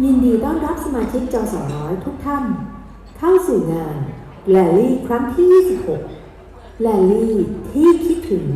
ยินดีต้อนรับสมาชิกจอสร้อยทุกท่าน เข้าสู่งานแลลี่ครั้งที่ 26แลลี่ที่คิดถึง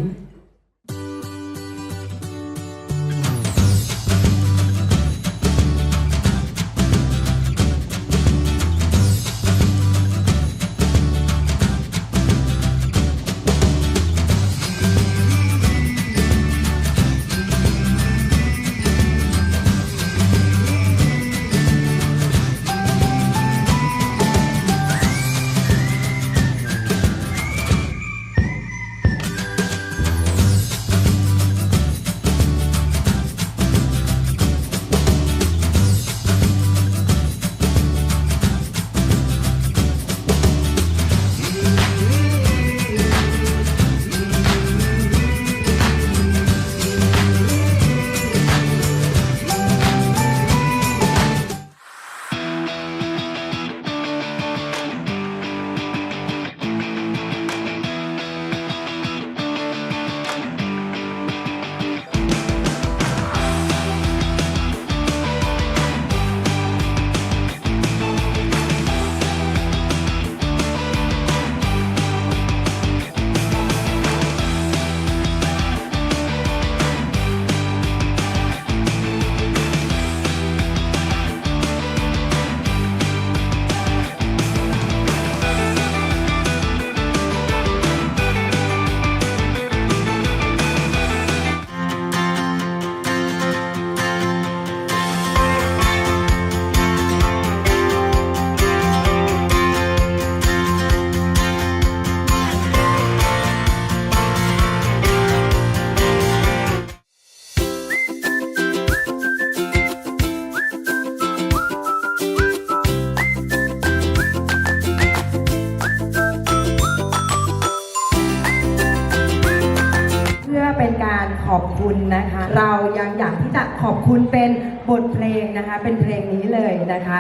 บคุณนะคะ เรายังอยากที่จะขอบคุณเป็นบทเพลงนะคะ เป็นเพลงนี้เลยนะคะ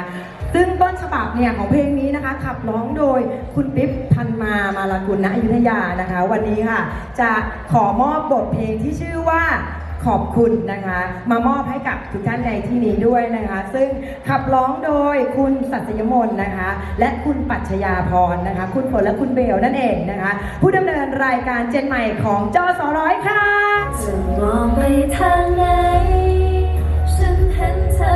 ซึ่งต้นฉบับเนี่ยของเพลงนี้นะคะ ขับร้องโดยคุณปิ๊บพันมามาลากุลณอยุธยานะคะ วันนี้ค่ะ จะขอมอบบทเพลงที่ชื่อว่า ขอบคุณนะคะ มามอบให้กับทุกท่านในที่นี้ด้วยนะคะ ซึ่งขับร้องโดยคุณสัตยมนนะคะ และคุณปัชญาพรนะคะ คุณฝนและคุณเบลนั่นเองนะคะ ผู้ดำเนินรายการเจนใหม่ของจอสร้อยค่ะจะมองไปทางไหนฉันเห็นเธอ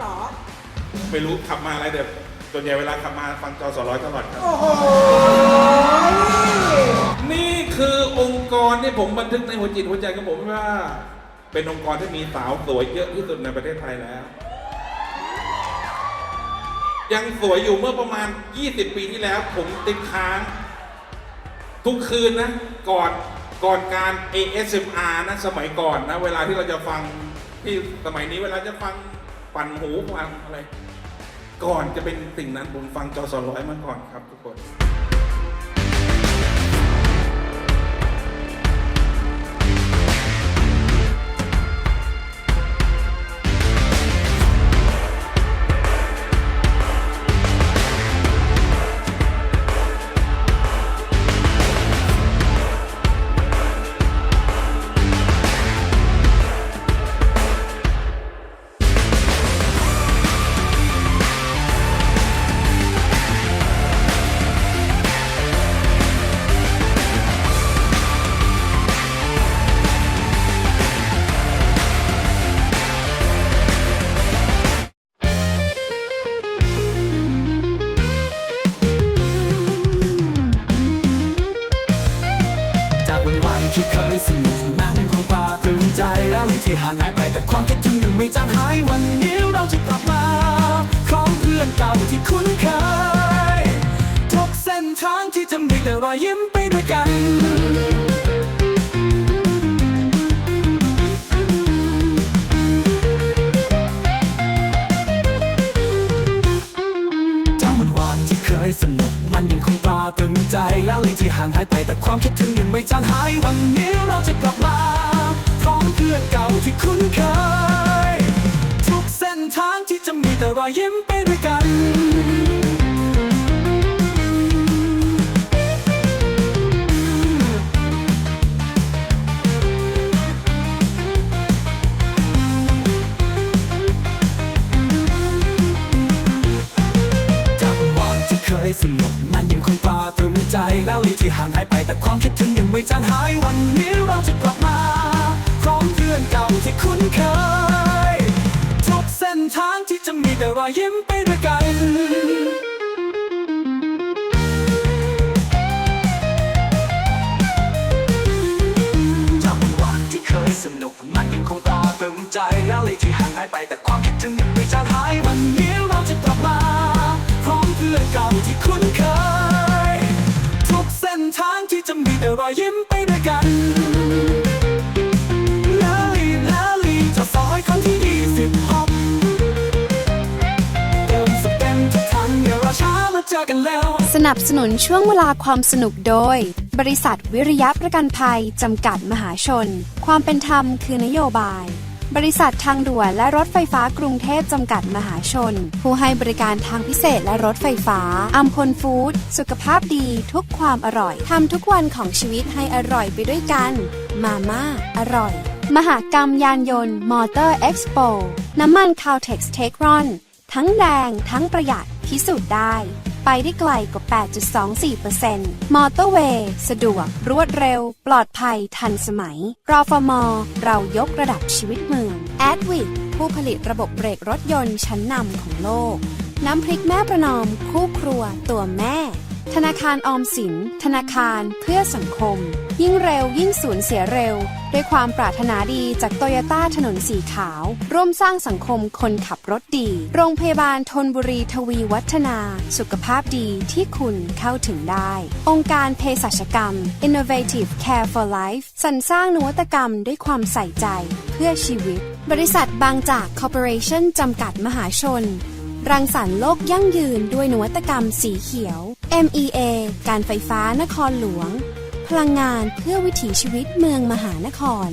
เหรอ ไม่รู้ขับมาอะไรเดี๋ยวส่วนใหญ่เวลาขับมาฟังจอสร้อยตลอดครับ โอ้โหนี่คือองค์กรที่ผมบันทึกในหัวจิตหัวใจของผมว่า เป็นองค์กรที่มีสาวสวยเยอะที่สุดในประเทศไทยแล้ว ยังสวยอยู่เมื่อประมาณ 20 ปีที่แล้ว ผมติดค้าง ทุกคืนนะ ก่อนก่อนการ ASMR นะสมัยก่อนนะ เวลาที่เราจะฟังที่สมัยนี้เวลาจะฟัง ปั่นหูฟังอะไร ก่อนจะเป็นสิ่งนั้นผมฟังจอสร้อยมาก่อนครับทุกคน ที่ห่างหายไปแต่ความคิดถึงยังไม่จางหายวันนี้เราจะกลับมาพร้อมเพื่อนเก่าที่คุ้นเคยทุกเส้นทางที่จะมีแต่รอยยิ้มไปด้วยกันจำวันวานที่เคยสนุกมันยังคงปลาปลื้มใจแล้วเลยที่ห่างหายไปแต่ความคิดถึงยังไม่จางหายวันนี้เราจะกลับ ที่คุ้นเคย ทุกเส้นทางที่จะมีแต่รอยยิ้มไปด้วยกัน จากวันที่เคยสนุกมันยังคงปาปลื้มใจ แล้วลยที่ห่างหายไปแต่ความคิดถึงยังไม่จางหายวันนี้เราจะกลับ ที่คุ้นเคย ทุกเส้นทางที่จะมีแต่รอยยิ้มไปด้วยกันจำวันที่เคยสนุกมันยังคงปลาปลื้มใจแล้วเลยที่ห่างหายไปแต่ความคิดถึงยังไม่จางหายวันนี้เราจะกลับมา พร้อมเพื่อนเก่าที่คุ้นเคย ทุกเส้นทางที่จะมีแต่รอยยิ้มไปด้วยกัน นับสนุนช่วงเวลาความสนุกโดย บริษัทวิริยะประกันภัย จำกัดมหาชน ความเป็นธรรมคือนโยบาย บริษัททางด่วนและรถไฟฟ้ากรุงเทพจำกัดมหาชน ผู้ให้บริการทางพิเศษและรถไฟฟ้าอัมพลฟู้ดสุขภาพดีทุกความอร่อยทำทุกวันของชีวิตให้อร่อยไปด้วยกัน มาม่าอร่อย มหากรรมยานยนต์มอเตอร์เอ็กซ์โปน้ำมันคาวเท็กซ์เทครอนทั้งแรงทั้งประหยัดพิสูจน์ได้ ไปได้ไกลกว่า 8.24%มอเตอร์เวย์สะดวก รวดเร็ว ปลอดภัยทันสมัยรอฟมเรายกระดับชีวิตเมือง a d w i c ผู้ผลิตระบบเบรกรถยนต์ชั้นนำของโลก น้ำพริกแม่ประนอม คู่ครัวตัวแม่ ธนาคารออมสิน ธนาคารเพื่อสังคม ยิ่งเร็วยิ่งสูญเสียเร็ว ด้วยความปรารถนาดีจากโตโยต้าถนนสีขาว ร่วมสร้างสังคมคนขับรถดี โรงพยาบาลทนบุรีทวีวัฒนา สุขภาพดีที่คุณเข้าถึงได้ องค์การเภสัชกรรม Innovative Care for Life สรรสร้างนวัตกรรมด้วยความใส่ใจ เพื่อชีวิต บริษัทบางจากคอร์ปอเรชั่นจำกัดมหาชน รังสรรค์โลกยั่งยืนด้วยนวัตกรรมสีเขียว MEA การไฟฟ้านครหลวง พลังงานเพื่อวิถีชีวิตเมืองมหานคร